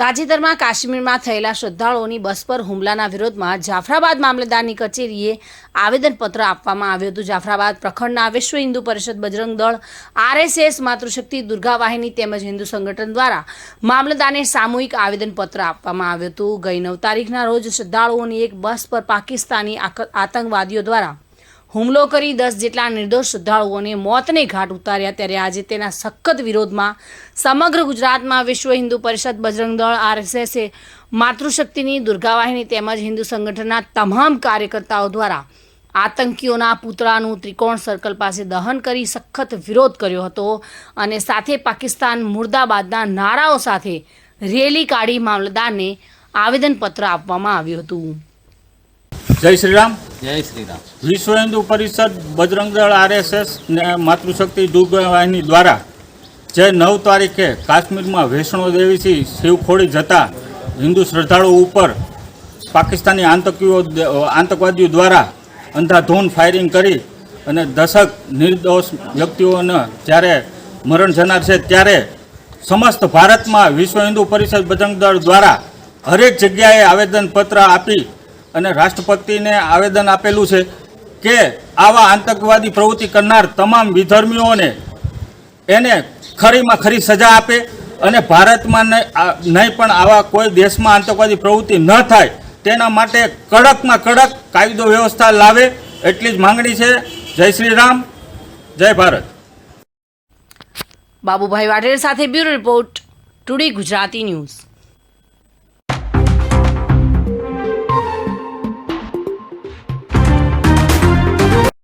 તાજેતરમાં કાશ્મીરમાં થયેલા શ્રદ્ધાળુઓની બસ પર હુમલાના વિરોધમાં જાફરાબાદ મામલતદારની કચેરીએ આવેદનપત્ર આપવામાં આવ્યું હતું. જાફરાબાદ પ્રખંડના વિશ્વ હિન્દુ પરિષદ બજરંગ દળ, આરએસએસ, માતૃશક્તિ દુર્ગા વાહિની તેમજ હિન્દુ સંગઠન દ્વારા મામલતદારને સામૂહિક આવેદનપત્ર આપવામાં આવ્યું હતું. ગઈ નવ તારીખના રોજ શ્રદ્ધાળુઓની એક બસ પર પાકિસ્તાની આતંકવાદીઓ દ્વારા હુમલો કરી દસ જેટલા નિર્દોષ શ્રદ્ધાળુઓને મોતને ઘાટ ઉતાર્યા ત્યારે આજે તેના સખત વિરોધમાં સમગ્ર ગુજરાતમાં વિશ્વ હિન્દુ પરિષદ બજરંગ દળ, આરએસએસે માતૃશક્તિની દુર્ગાવાહિની તેમજ હિન્દુ સંગઠનના તમામ કાર્યકર્તાઓ દ્વારા આતંકીઓના પૂતળાનું ત્રિકોણ સર્કલ પાસે દહન કરી સખત વિરોધ કર્યો હતો અને સાથે પાકિસ્તાન મુર્દાબાદના નારાઓ સાથે રેલી કાઢી મામલતદારને આવેદનપત્ર આપવામાં આવ્યું હતું. જય શ્રી રામ. જય વિશ્વ હિન્દુ પરિષદ બજરંગ દળ આરએસએસ ને માતૃશક્તિ દુર્ગવાહિની દ્વારા જે નવ તારીખે કાશ્મીરમાં વૈષ્ણો દેવીથી શિવખોડી જતા હિન્દુ શ્રદ્ધાળુઓ ઉપર પાકિસ્તાની આતંકીઓ આતંકવાદીઓ દ્વારા અંધાધૂન ફાયરિંગ કરી અને દશક નિર્દોષ વ્યક્તિઓને જ્યારે મરણ જનાર છે ત્યારે સમસ્ત ભારતમાં વિશ્વ હિન્દુ પરિષદ બજરંગ દળ દ્વારા હરેક જગ્યાએ આવેદનપત્ર આપી અને રાષ્ટ્રપતિને આવેદન આપેલું છે કે આવા આતંકવાદી પ્રવૃત્તિ કરનાર તમામ વિધર્મીઓને એને ખરીમાં ખરી સજા આપે અને ભારતમાં નહીં પણ આવા કોઈ દેશમાં આતંકવાદી પ્રવૃત્તિ ન થાય, તેના માટે કડકમાં કડક કાયદો વ્યવસ્થા લાવે એટલી જ માંગણી છે. જય શ્રી રામ, જય ભારત. બાબુભાઈ વાઢેર સાથે bureau report, today Gujarati news.